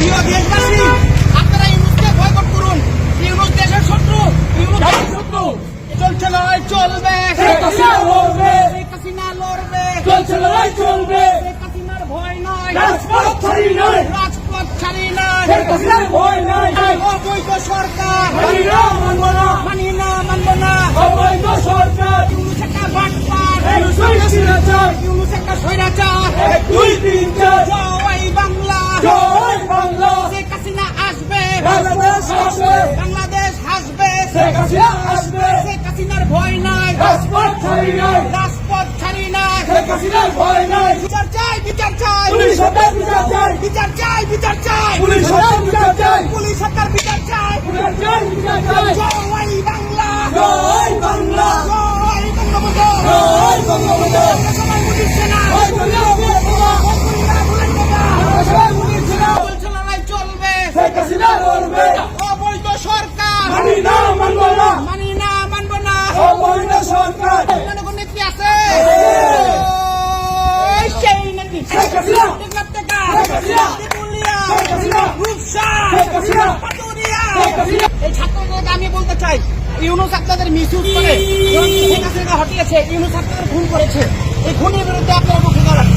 প্রিয় দেশবাসী আপনারা ইউনুসকে বয়কট করুন। ইউনুস দেশের শত্রু ইউনুস শত্রু। চলছে লড়াই চলবে। হাসিনা লড়বে। চলছে লড়াই চলবে। হাসিনার ভয় নয়। রাজপথ ছাড়ি নয়। রাজপথ ছাড়ি নয়। হাসিনার ভয় শেখ হাসিনা আসবে। শেখ হাসিনার ভয় নাই। রাজপথ ছাড়ি নয় রাজপথ ছাড়ি নাই। শেখ হাসিনার ভয় নাই। বিচার চাই বিচার চাই। পুলিশ সরকার বিচার চাই। বিচার চাই বিচার চাই। পুলিশ সরকার বিচার চাই। পুলিশ সরকার বিচার চাই। বিচার চাই বিচার চাই। জয় বাংলা। জয় বাংলা। জয় বঙ্গবন্ধু। জয় বঙ্গবন্ধু। সবাই বুঝছে না জয় বঙ্গবন্ধু। বঙ্গবন্ধুরা ভুলেন না। সবাই বুঝছে না। চলছে লড়াই চলবে। শেখ হাসিনা লড়বে। এই ছাত্রদেরকে আমি বলতে চাই, ইউনুস আপনাদের মিসইউজ করে শেখ হাসিনা হটিয়েছে, ইউনুস খুন করেছে। এই খুনের বিরুদ্ধে আপনারা মুখে দাঁড়ান।